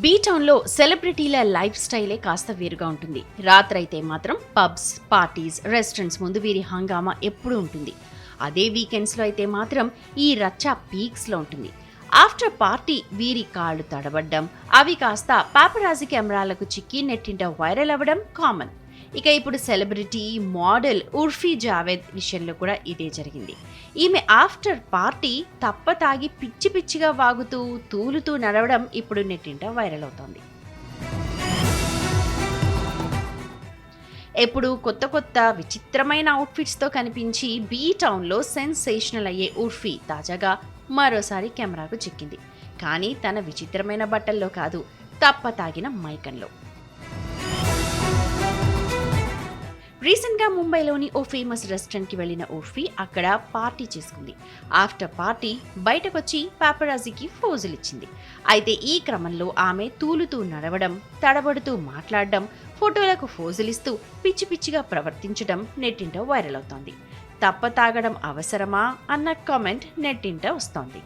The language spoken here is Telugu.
బీటౌన్లో సెలబ్రిటీల లైఫ్ స్టైలే కాస్త వేరుగా ఉంటుంది. రాత్రైతే మాత్రం పబ్స్ పార్టీస్ రెస్టారెంట్స్ ముందు వీరి హంగామా ఎప్పుడూ ఉంటుంది. అదే వీకెండ్స్లో అయితే మాత్రం ఈ రచ్చ పీక్స్లో ఉంటుంది. ఆఫ్టర్ పార్టీ వీరి కాళ్ళు తడబడ్డం అవి కాస్త పాపరాజి కెమెరాలకు చిక్కి నెట్టింట వైరల్ అవ్వడం కామన్. ఇక ఇప్పుడు సెలబ్రిటీ మోడల్ ఉర్ఫీ జావేద్ విషయంలో కూడా ఇదే జరిగింది. ఈమె ఆఫ్టర్ పార్టీ తప్ప తాగి పిచ్చి పిచ్చిగా వాగుతూ తూలుతూ నడవడం ఇప్పుడు నెట్టింట వైరల్ అవుతోంది. ఎప్పుడు కొత్త కొత్త విచిత్రమైన అవుట్ఫిట్స్తో కనిపించి బీ టౌన్లో సెన్సేషనల్ అయ్యే ఉర్ఫీ తాజాగా మరోసారి కెమెరాకు చిక్కింది. కానీ తన విచిత్రమైన బట్టల్లో కాదు తప్ప తాగిన మైకంలో. రీసెంట్గా ముంబైలోని ఓ ఫేమస్ రెస్టారెంట్కి వెళ్ళిన ఉర్ఫీ అక్కడ పార్టీ చేసుకుంది. ఆఫ్టర్ పార్టీ బయటకొచ్చి పాపరాజీకి ఫోజులు ఇచ్చింది అయితే ఈ క్రమంలో ఆమె తూలుతూ నడవడం తడబడుతూ మాట్లాడడం ఫోటోలకు ఫోజులిస్తూ పిచ్చి పిచ్చిగా ప్రవర్తించడం నెట్టింట వైరల్ అవుతోంది. తప్ప తాగడం అవసరమా అన్న కామెంట్ నెట్టింట వస్తోంది.